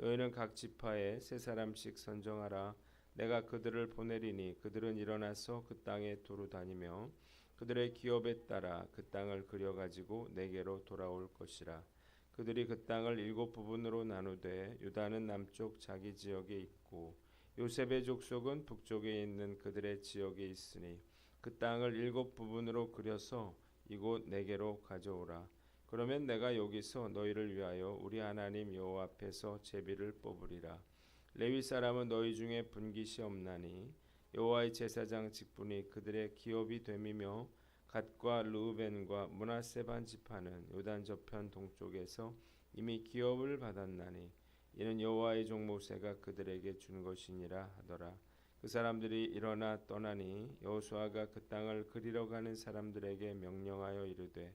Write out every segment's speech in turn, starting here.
너희는 각 지파에 세 사람씩 선정하라 내가 그들을 보내리니 그들은 일어나서 그 땅에 두루 다니며 그들의 기업에 따라 그 땅을 그려 가지고 내게로 돌아올 것이라 그들이 그 땅을 일곱 부분으로 나누되 유다는 남쪽 자기 지역에 있고 요셉의 족속은 북쪽에 있는 그들의 지역에 있으니 그 땅을 일곱 부분으로 그려서 이곳 내게로 가져오라. 그러면 내가 여기서 너희를 위하여 우리 하나님 여호와 앞에서 제비를 뽑으리라. 레위 사람은 너희 중에 분깃이 없나니 여호와의 제사장 직분이 그들의 기업이 됨이며 갓과 르우벤과 문하세 반 지파는 요단 저편 동쪽에서 이미 기업을 받았나니 이는 여호와의 종 모세가 그들에게 준 것이니라 하더라. 그 사람들이 일어나 떠나니 여호수아가 그 땅을 그리러 가는 사람들에게 명령하여 이르되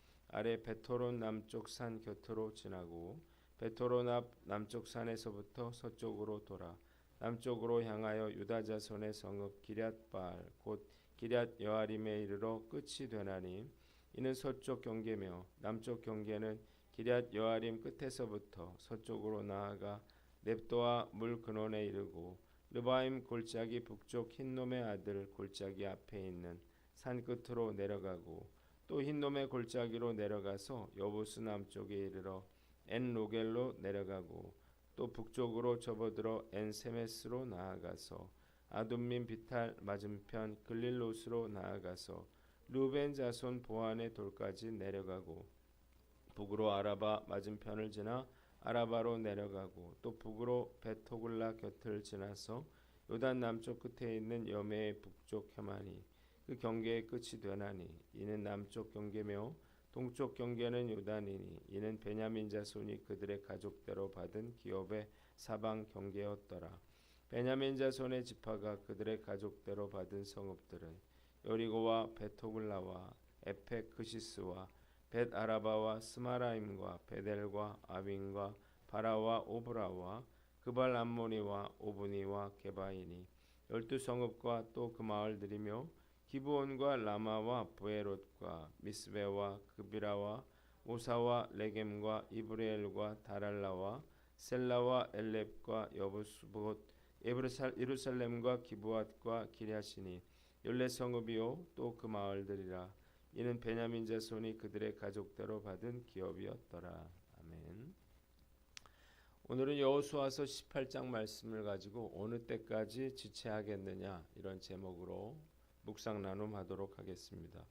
아래 베토론 남쪽 산 곁으로 지나고 베토론 앞 남쪽 산에서부터 서쪽으로 돌아 남쪽으로 향하여 유다 자손의 성읍 기럇발 곧 기럇 여아림에 이르러 끝이 되나니 이는 서쪽 경계며 남쪽 경계는 기럇 여아림 끝에서부터 서쪽으로 나아가 넵도아 물 근원에 이르고 르바임 골짜기 북쪽 흰놈의 아들 골짜기 앞에 있는 산 끝으로 내려가고 또 흰놈의 골짜기로 내려가서 여부스 남쪽에 이르러 엔 로겔로 내려가고 또 북쪽으로 접어들어 엔 세메스로 나아가서 아둠민 비탈 맞은편 글릴롯으로 나아가서 루벤 자손 보안의 돌까지 내려가고 북으로 아라바 맞은편을 지나 아라바로 내려가고 또 북으로 베토글라 곁을 지나서 요단 남쪽 끝에 있는 여매의 북쪽 해만이 그 경계의 끝이 되나니 이는 남쪽 경계며 동쪽 경계는 요단이니 이는 베냐민 자손이 그들의 가족대로 받은 기업의 사방 경계였더라. 베냐민 자손의 지파가 그들의 가족대로 받은 성읍들은 여리고와 베토글라와 에페크시스와 벳 아라바와 스마라임과 베델과 아빈과 바라와 오브라와 그발 암모니와 오브니와 게바이니 열두 성읍과 또 그 마을들이며 기브온과 라마와 부에롯과 미스베와 그비라와 오사와 레겜과 이브레엘과 다랄라와 셀라와 엘렙과 여부스봇 예루살렘과 기브앗과 기랴시니 열네 성읍이요 또 그 마을들이라 이는 베냐민 자손이 그들의 가족대로 받은 기업이었더라 아멘. 오늘은 여호수아서 18장 말씀을 가지고 어느 때까지 지체하겠느냐 이런 제목으로 묵상 나눔하도록 하겠습니다.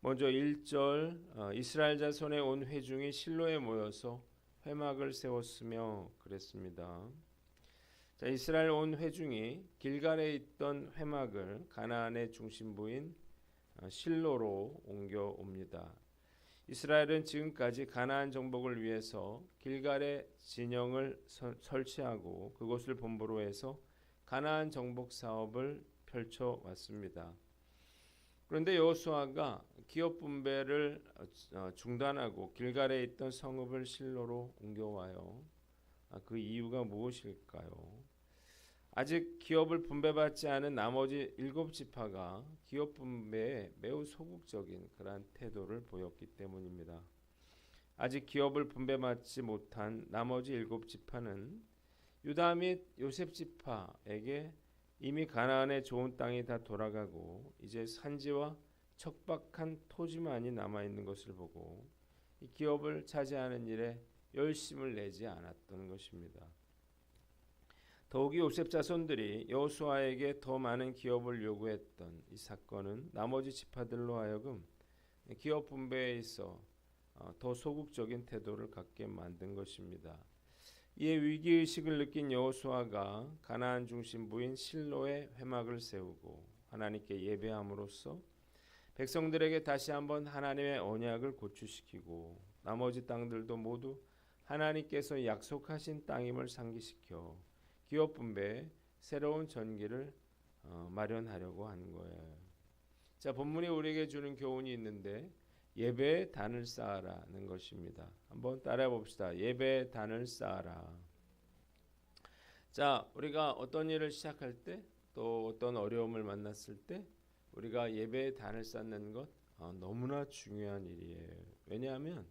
먼저 1절 어, 이스라엘 자손의 온 회중이 실로에 모여서 회막을 세웠으며 그랬습니다. 자, 이스라엘 온 회중이 길갈에 있던 회막을 가나안의 중심부인 어, 실로로 옮겨 옵니다. 이스라엘은 지금까지 가나안 정복을 위해서 길갈에 진영을 서, 설치하고 그곳을 본부로 해서 가나안 정복 사업을 펼쳐 왔습니다. 그런데 여호수아가 기업 분배를 어, 중단하고 길갈에 있던 성읍을 실로로 옮겨와요. 아, 그 이유가 무엇일까요? 아직 기업을 분배받지 않은 나머지 일곱 지파가 기업 분배에 매우 소극적인 그러한 태도를 보였기 때문입니다. 아직 기업을 분배받지 못한 나머지 일곱 지파는 유다 및 요셉 지파에게 이미 가나안의 좋은 땅이 다 돌아가고 이제 산지와 척박한 토지만이 남아 있는 것을 보고 이 기업을 차지하는 일에 열심을 내지 않았던 것입니다. 더욱이 요셉 자손들이 여호수아에게 더 많은 기업을 요구했던 이 사건은 나머지 지파들로 하여금 기업 분배에 있어 어, 더 소극적인 태도를 갖게 만든 것입니다. 이에 위기 의식을 느낀 여호수아가 가나안 중심부인 실로에 회막을 세우고 하나님께 예배함으로써 백성들에게 다시 한번 하나님의 언약을 고취시키고 나머지 땅들도 모두 하나님께서 약속하신 땅임을 상기시켜 기업 분배에 새로운 전기를 어, 마련하려고 하는 거예요. 자, 본문이 우리에게 주는 교훈이 있는데 예배의 단을 쌓아라는 것입니다. 한번 따라해 봅시다. 예배의 단을 쌓아라. 자, 우리가 어떤 일을 시작할 때 또 어떤 어려움을 만났을 때 우리가 예배의 단을 쌓는 것 어, 너무나 중요한 일이에요. 왜냐하면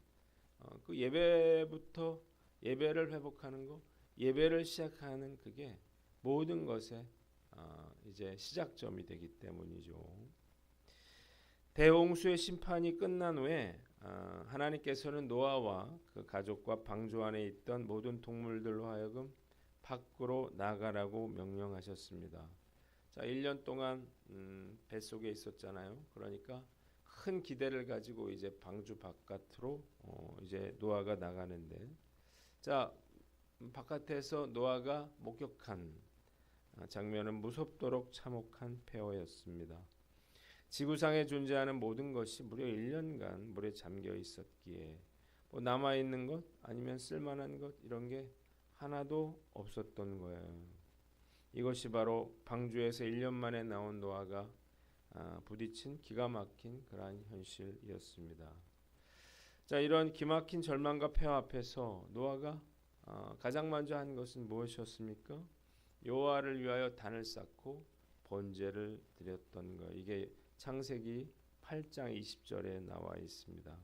어, 그 예배부터 예배를 회복하는 것, 예배를 시작하는 그게 모든 것의 어, 이제 시작점이 되기 때문이죠. 대홍수의 심판이 끝난 후에 어, 하나님께서는 노아와 그 가족과 방주 안에 있던 모든 동물들로 하여금 밖으로 나가라고 명령하셨습니다. 자, 1년 동안 음, 뱃속에 있었잖아요. 그러니까 큰 기대를 가지고 이제 방주 바깥으로 어, 이제 노아가 나가는데 자, 음, 바깥에서 노아가 목격한 아, 장면은 무섭도록 참혹한 폐허였습니다. 지구상에 존재하는 모든 것이 무려 1년간 물에 잠겨 있었기에 뭐 남아 있는 것 아니면 쓸만한 것 이런 게 하나도 없었던 거예요. 이것이 바로 방주에서 1년 만에 나온 노아가 아, 부딪힌 기가 막힌 그러한 현실이었습니다. 자, 이런 기막힌 절망과 폐허 앞에서 노아가 어, 가장 먼저 한 것은 무엇이었습니까? 여호와를 위하여 단을 쌓고 번제를 드렸던 것. 이게 창세기 8장 20절에 나와 있습니다.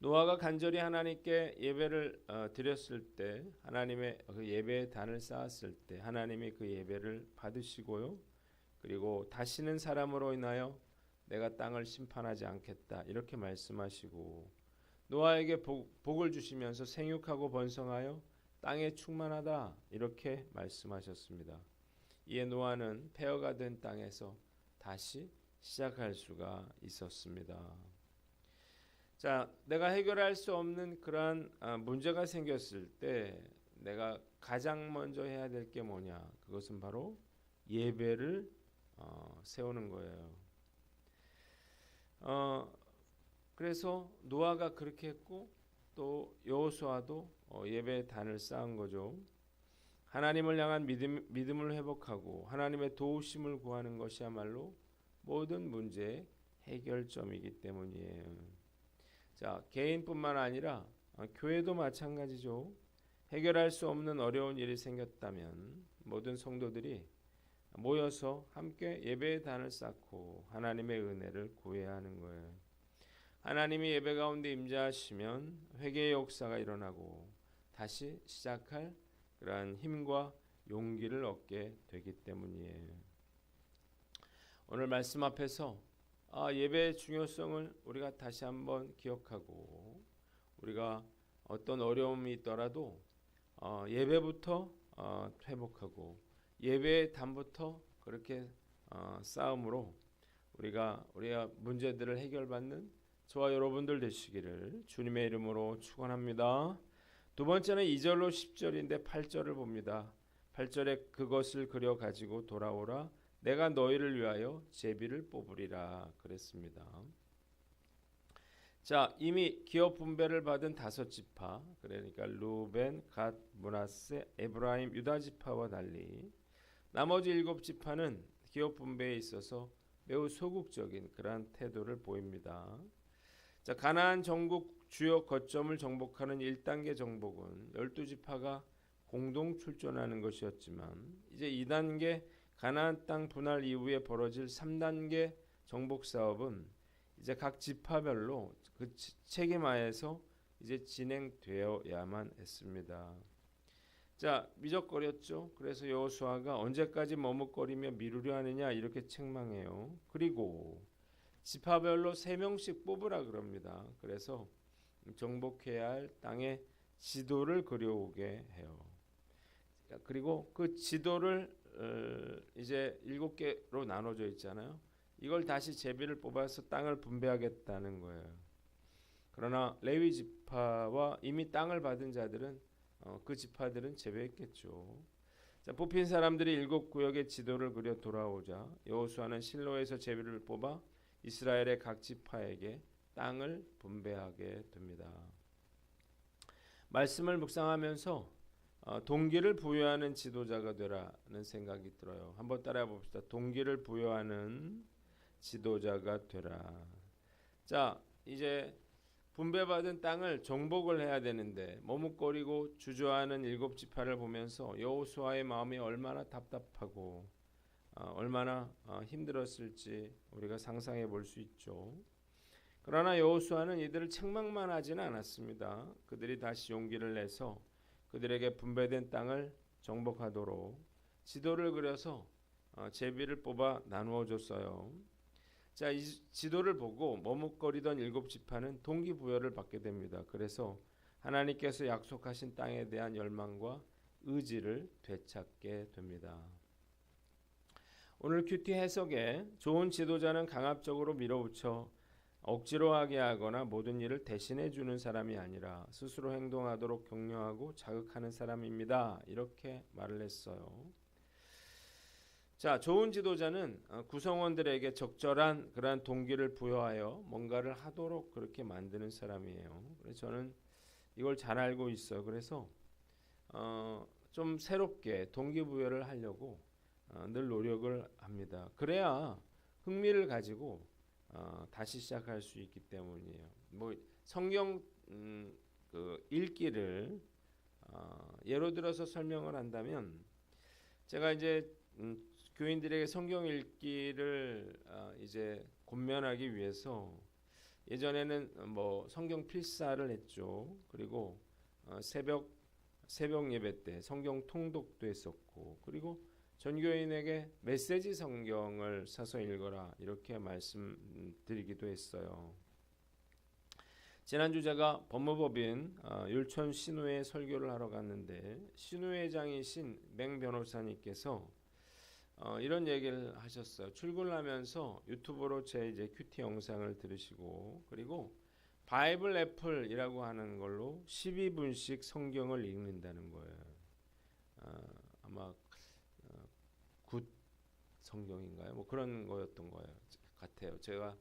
노아가 간절히 하나님께 예배를 어, 드렸을 때 하나님의 그 예배의 단을 쌓았을 때 하나님이 그 예배를 받으시고요. 그리고 다시는 사람으로 인하여 내가 땅을 심판하지 않겠다 이렇게 말씀하시고 노아에게 복, 복을 주시면서 생육하고 번성하여 땅에 충만하다 이렇게 말씀하셨습니다. 이에 노아는 폐허가 된 땅에서 다시 시작할 수가 있었습니다. 자, 내가 해결할 수 없는 그러한 아, 문제가 생겼을 때 내가 가장 먼저 해야 될 게 뭐냐? 그것은 바로 예배를 어, 세우는 거예요. 어, 그래서 노아가 그렇게 했고 또 여호수아도 어, 예배 단을 쌓은 거죠. 하나님을 향한 믿음, 믿음을 회복하고 하나님의 도우심을 구하는 것이야말로 모든 문제의 해결점이기 때문이에요. 자, 개인뿐만 아니라 어, 교회도 마찬가지죠. 해결할 수 없는 어려운 일이 생겼다면 모든 성도들이 모여서 함께 예배의 단을 쌓고 하나님의 은혜를 구해야 하는 거예요. 하나님이 예배 가운데 임재하시면 회개의 역사가 일어나고 다시 시작할 그러한 힘과 용기를 얻게 되기 때문이에요. 오늘 말씀 앞에서 아, 예배의 중요성을 우리가 다시 한번 기억하고 우리가 어떤 어려움이 있더라도 어, 예배부터 어, 회복하고 예배의 담부터 그렇게 어, 싸움으로 우리가 우리가 문제들을 해결받는 저와 여러분들 되시기를 주님의 이름으로 축원합니다. 두 번째는 2절로 10절인데 8절을 봅니다. 8절에 그것을 그려 가지고 돌아오라 내가 너희를 위하여 제비를 뽑으리라 그랬습니다. 자, 이미 기업 분배를 받은 다섯 지파, 그러니까 루벤, 갓, 문하세, 에브라임, 유다 지파와 달리 나머지 일곱 지파는 기업 분배에 있어서 매우 소극적인 그러한 태도를 보입니다. 자, 가나안 전국 주요 거점을 정복하는 1단계 정복은 12지파가 공동 출전하는 것이었지만 이제 2단계 가나안 땅 분할 이후에 벌어질 3단계 정복 사업은 이제 각 지파별로 그 치- 책임하에서 이제 진행되어야만 했습니다. 자 미적거렸죠. 그래서 여호수아가 언제까지 머뭇거리며 미루려 하느냐 이렇게 책망해요. 그리고 지파별로 세 명씩 뽑으라 그럽니다. 그래서 정복해야 할 땅의 지도를 그려오게 해요. 자, 그리고 그 지도를 어, 이제 일곱 개로 나눠져 있잖아요. 이걸 다시 제비를 뽑아서 땅을 분배하겠다는 거예요. 그러나 레위 지파와 이미 땅을 받은 자들은 어, 그 지파들은 제외했겠죠. 자, 뽑힌 사람들이 일곱 구역의 지도를 그려 돌아오자 여호수아는 실로에서 제비를 뽑아 이스라엘의 각 지파에게 땅을 분배하게 됩니다. 말씀을 묵상하면서 어, 동기를 부여하는 지도자가 되라는 생각이 들어요. 한번 따라해 봅시다. 동기를 부여하는 지도자가 되라. 자, 이제 분배받은 땅을 정복을 해야 되는데 머뭇거리고 주저하는 일곱 지파를 보면서 여호수아의 마음이 얼마나 답답하고 어, 얼마나 어, 힘들었을지 우리가 상상해 볼 수 있죠. 그러나 여호수아는 이들을 책망만 하지는 않았습니다. 그들이 다시 용기를 내서 그들에게 분배된 땅을 정복하도록 지도를 그려서 어, 제비를 뽑아 나누어 줬어요. 자, 이 지도를 보고 머뭇거리던 일곱 지파는 동기부여를 받게 됩니다. 그래서 하나님께서 약속하신 땅에 대한 열망과 의지를 되찾게 됩니다. 오늘 큐티 해석에 좋은 지도자는 강압적으로 밀어붙여 억지로 하게 하거나 모든 일을 대신해 주는 사람이 아니라 스스로 행동하도록 격려하고 자극하는 사람입니다. 이렇게 말을 했어요. 자, 좋은 지도자는 어, 구성원들에게 적절한 그러한 동기를 부여하여 뭔가를 하도록 그렇게 만드는 사람이에요. 그래서 저는 이걸 잘 알고 있어요. 그래서 어, 좀 새롭게 동기부여를 하려고 어, 늘 노력을 합니다. 그래야 흥미를 가지고 어, 다시 시작할 수 있기 때문이에요. 뭐 성경 음, 그 읽기를 어, 예로 들어서 설명을 한다면 제가 이제 음, 교인들에게 성경 읽기를 어, 이제 권면하기 위해서 예전에는 뭐 성경 필사를 했죠. 그리고 어, 새벽 새벽 예배 때 성경 통독도 했었고 그리고 전교인에게 메시지 성경을 사서 읽어라 이렇게 말씀드리기도 했어요. 지난주 제가 법무법인 어, 율촌 신우회 설교를 하러 갔는데 신우회장이신 맹 변호사님께서 어, 이런 얘기를 하셨어요. 출근하면서 유튜브로 제 이제 큐티 영상을 들으시고 그리고 바이블 애플이라고 하는 걸로 12분씩 성경을 읽는다는 거예요. 어, 아마 어, 굿 성경인가요? 뭐 그런 거였던 거예요. 같아요. 제가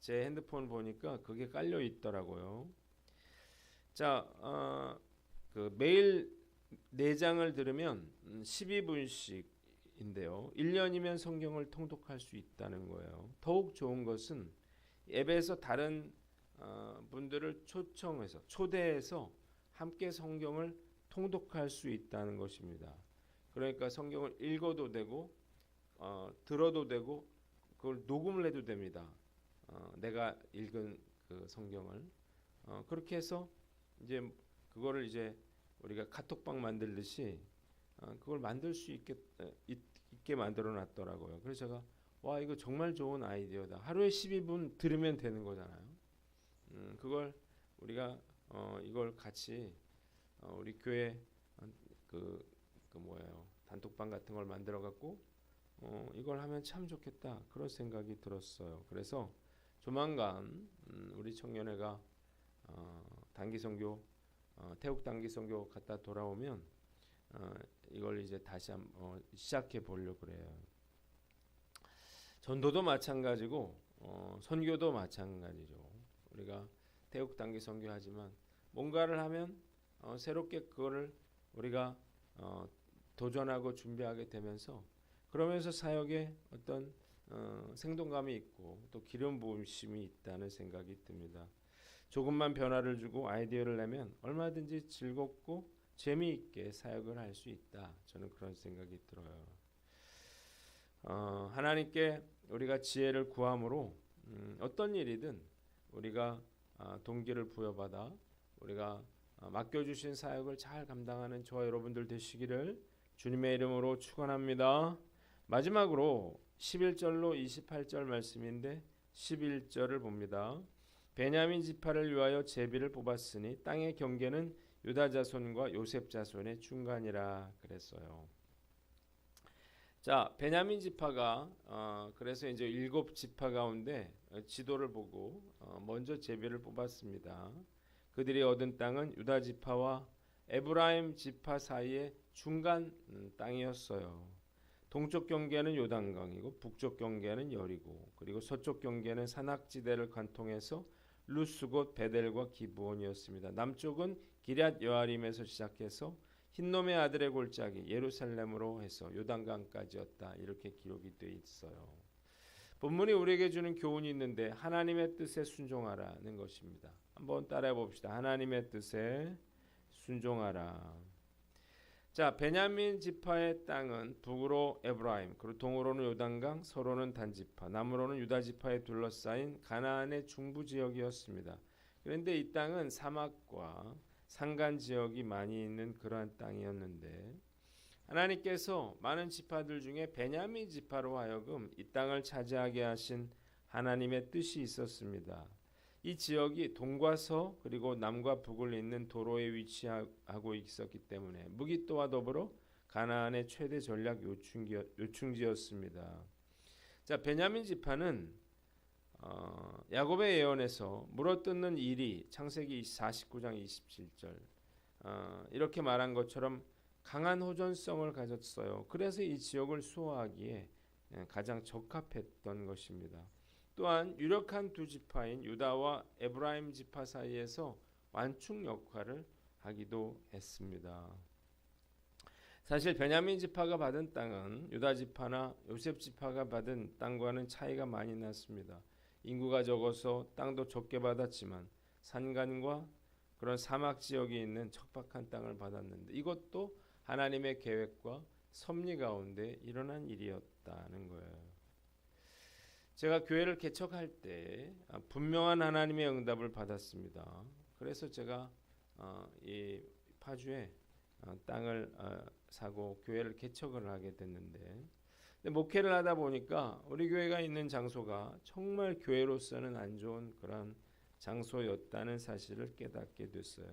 제 핸드폰 보니까 그게 깔려 있더라고요. 자, 어, 그 매일 네 장을 들으면 12분씩인데요. 1년이면 성경을 통독할 수 있다는 거예요. 더욱 좋은 것은 앱에서 다른 어, 분들을 초청해서 초대해서 함께 성경을 통독할 수 있다는 것입니다. 그러니까 성경을 읽어도 되고 어, 들어도 되고 그걸 녹음을 해도 됩니다. 어, 내가 읽은 그 성경을 어, 그렇게 해서 이제 그거를 이제 우리가 카톡방 만들듯이 어, 그걸 만들 수 있게 에, 있, 있게 만들어 놨더라고요. 그래서 제가 와 이거 정말 좋은 아이디어다. 하루에 12분 들으면 되는 거잖아요. 음, 그걸 우리가 어, 이걸 같이 어, 우리 교회 어, 그, 그 뭐예요 단톡방 같은 걸 만들어 갖고 어, 이걸 하면 참 좋겠다 그런 생각이 들었어요. 그래서 조만간 음, 우리 청년회가 어, 단기 선교 어, 태국 단기 선교 갔다 돌아오면 어, 이걸 이제 다시 한 어, 시작해 보려 그래요. 전도도 마찬가지고 어, 선교도 마찬가지죠. 우리가 태국 단기 선교하지만 뭔가를 하면 어, 새롭게 그거를 우리가 어, 도전하고 준비하게 되면서 그러면서 사역에 어떤 어, 생동감이 있고 또 기름 부음심이 있다는 생각이 듭니다. 조금만 변화를 주고 아이디어를 내면 얼마든지 즐겁고 재미있게 사역을 할 수 있다. 저는 그런 생각이 들어요. 어, 하나님께 우리가 지혜를 구함으로 음, 어떤 일이든 우리가 아, 동기를 부여받아 우리가 아, 맡겨주신 사역을 잘 감당하는 저와 여러분들 되시기를 주님의 이름으로 축원합니다. 마지막으로 11절로 28절 말씀인데 11절을 봅니다. 베냐민 지파를 위하여 제비를 뽑았으니 땅의 경계는 유다 자손과 요셉 자손의 중간이라 그랬어요. 자, 베냐민 지파가 어, 그래서 이제 일곱 지파 가운데 지도를 보고 어, 먼저 제비를 뽑았습니다. 그들이 얻은 땅은 유다 지파와 에브라임 지파 사이의 중간 음, 땅이었어요. 동쪽 경계는 요단강이고 북쪽 경계는 여리고 그리고 서쪽 경계는 산악지대를 관통해서 루스곳 베델과 기브온이었습니다. 남쪽은 기럇 여아림에서 시작해서 흰놈의 아들의 골짜기 예루살렘으로 해서 요단강까지였다. 이렇게 기록이 되어 있어요. 본문이 우리에게 주는 교훈이 있는데 하나님의 뜻에 순종하라는 것입니다. 한번 따라해 봅시다. 하나님의 뜻에 순종하라. 자, 베냐민 지파의 땅은 북으로 에브라임, 그리고 동으로는 요단강, 서로는 단지파, 남으로는 유다 지파에 둘러싸인 가나안의 중부 지역이었습니다. 그런데 이 땅은 사막과 산간 지역이 많이 있는 그러한 땅이었는데 하나님께서 많은 지파들 중에 베냐민 지파로 하여금 이 땅을 차지하게 하신 하나님의 뜻이 있었습니다. 이 지역이 동과 서 그리고 남과 북을 잇는 도로에 위치하고 있었기 때문에 무기 또와 더불어 가나안의 최대 전략 요충지, 였습니다 자, 베냐민 지파는 어, 야곱의 예언에서 물어뜯는 일이 창세기 49장 27절 어, 이렇게 말한 것처럼 강한 호전성을 가졌어요. 그래서 이 지역을 수호하기에 예, 가장 적합했던 것입니다. 또한 유력한 두 지파인 유다와 에브라임 지파 사이에서 완충 역할을 하기도 했습니다. 사실 베냐민 지파가 받은 땅은 유다 지파나 요셉 지파가 받은 땅과는 차이가 많이 났습니다. 인구가 적어서 땅도 적게 받았지만 산간과 그런 사막 지역이 있는 척박한 땅을 받았는데 이것도 하나님의 계획과 섭리 가운데 일어난 일이었다는 거예요. 제가 교회를 개척할 때 아, 분명한 하나님의 응답을 받았습니다. 그래서 제가 어, 이 파주에 어, 땅을 어, 사고 교회를 개척을 하게 됐는데 목회를 하다 보니까 우리 교회가 있는 장소가 정말 교회로서는 안 좋은 그런 장소였다는 사실을 깨닫게 됐어요.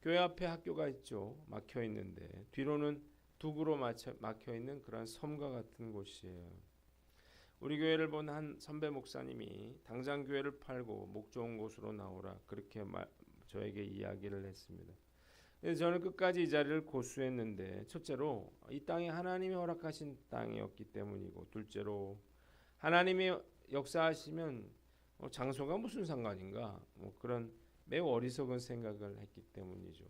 교회 앞에 학교가 있죠. 막혀 있는데 뒤로는 두구로 막혀 있는 그런 섬과 같은 곳이에요. 우리 교회를 본 한 선배 목사님이 당장 교회를 팔고 목 좋은 곳으로 나오라 그렇게 말, 저에게 이야기를 했습니다. 그래서 저는 끝까지 이 자리를 고수했는데 첫째로 이 땅이 하나님이 허락하신 땅이었기 때문이고 둘째로 하나님이 역사하시면 뭐 장소가 무슨 상관인가 뭐 그런 매우 어리석은 생각을 했기 때문이죠.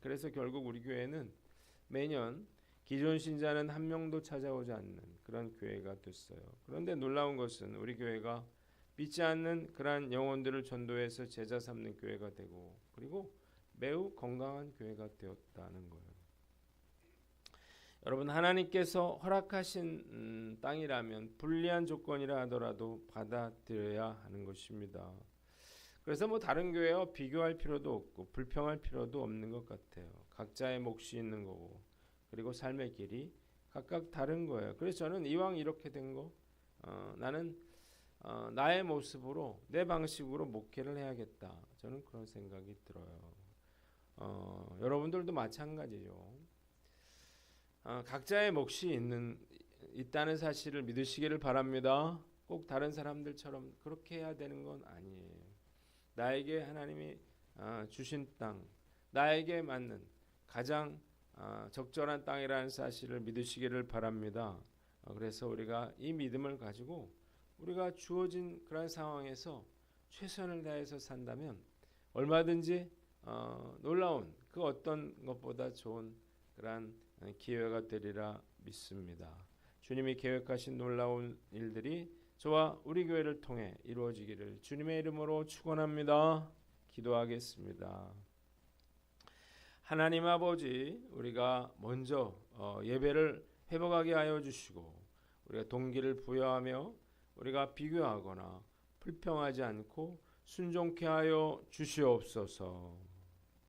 그래서 결국 우리 교회는 매년 기존 신자는 한 명도 찾아오지 않는 그런 교회가 됐어요. 그런데 놀라운 것은 우리 교회가 믿지 않는 그러한 영혼들을 전도해서 제자 삼는 교회가 되고 그리고 매우 건강한 교회가 되었다는 거예요. 여러분 하나님께서 허락하신 음, 땅이라면 불리한 조건이라 하더라도 받아들여야 하는 것입니다. 그래서 뭐 다른 교회와 비교할 필요도 없고 불평할 필요도 없는 것 같아요. 각자의 몫이 있는 거고 그리고 삶의 길이 각각 다른 거예요. 그래서 저는 이왕 이렇게 된 거, 어, 나는 어, 나의 모습으로 내 방식으로 목회를 해야겠다. 저는 그런 생각이 들어요. 어, 여러분들도 마찬가지죠. 어, 각자의 몫이 있는 있다는 사실을 믿으시기를 바랍니다. 꼭 다른 사람들처럼 그렇게 해야 되는 건 아니에요. 나에게 하나님이 어, 주신 땅, 나에게 맞는 가장 아, 적절한 땅이라는 사실을 믿으시기를 바랍니다. 어, 그래서 우리가 이 믿음을 가지고 우리가 주어진 그런 상황에서 최선을 다해서 산다면 얼마든지 어, 놀라운 그 어떤 것보다 좋은 그러한 기회가 되리라 믿습니다. 주님이 계획하신 놀라운 일들이 저와 우리 교회를 통해 이루어지기를 주님의 이름으로 축원합니다. 기도하겠습니다. 하나님 아버지 우리가 먼저 어, 예배를 회복하게 하여 주시고 우리가 동기를 부여하며 우리가 비교하거나 불평하지 않고 순종케 하여 주시옵소서.